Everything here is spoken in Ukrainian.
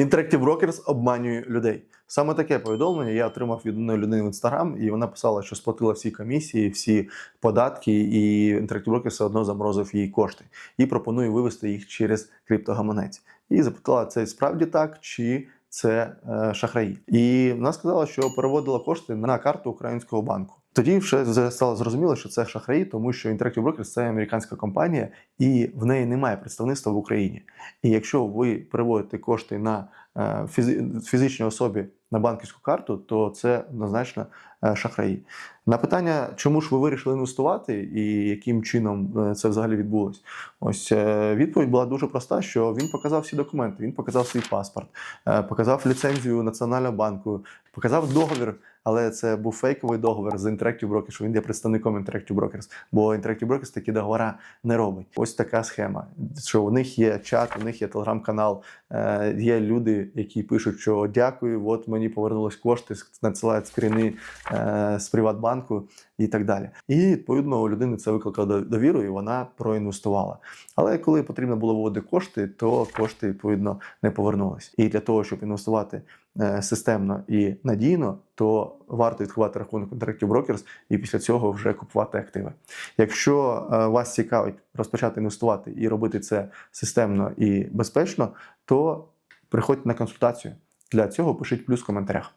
Interactive Brokers обманює людей. Саме таке повідомлення я отримав від одної людини в інстаграм, і вона писала, що сплатила всі комісії, всі податки, і Interactive Brokers все одно заморозив їй кошти і пропонує вивести їх через криптогаманець. І запитала, це справді так чи це е, шахраї. І вона сказала, що переводила кошти на карту українського банку. Тоді вже стало зрозуміло, що це шахраї, тому що Interactive Brokers – це американська компанія, і в неї немає представництва в Україні. І якщо ви переводите кошти на фізичній особі на банківську карту, то це однозначно е, шахраї. На питання, чому ж ви вирішили інвестувати і яким чином е, це взагалі відбулось, ось е, відповідь була дуже проста: що він показав всі документи, він показав свій паспорт, е, показав ліцензію Національного банку, показав договір. Але це був фейковий договір з Interactive Brokers, що він є представником Interactive Brokers, бо Interactive Brokers такі договори не робить. Ось така схема. Що у них є чат, у них є телеграм-канал, е, є люди, які пишуть, що дякую, от мені повернулись кошти, надсилають скріни е, з Приватбанку і так далі. І відповідно у людини це викликало до- довіру, і вона проінвестувала. Але коли потрібно було виводити кошти, то кошти відповідно не повернулись. І для того, щоб інвестувати е, системно і надійно, то варто відкривати рахунок Interactive Brokers і після цього вже купувати активи. Якщо е, вас цікавить розпочати інвестувати і робити це системно і безпечно, то приходьте на консультацію. Для цього пишіть плюс в коментарях.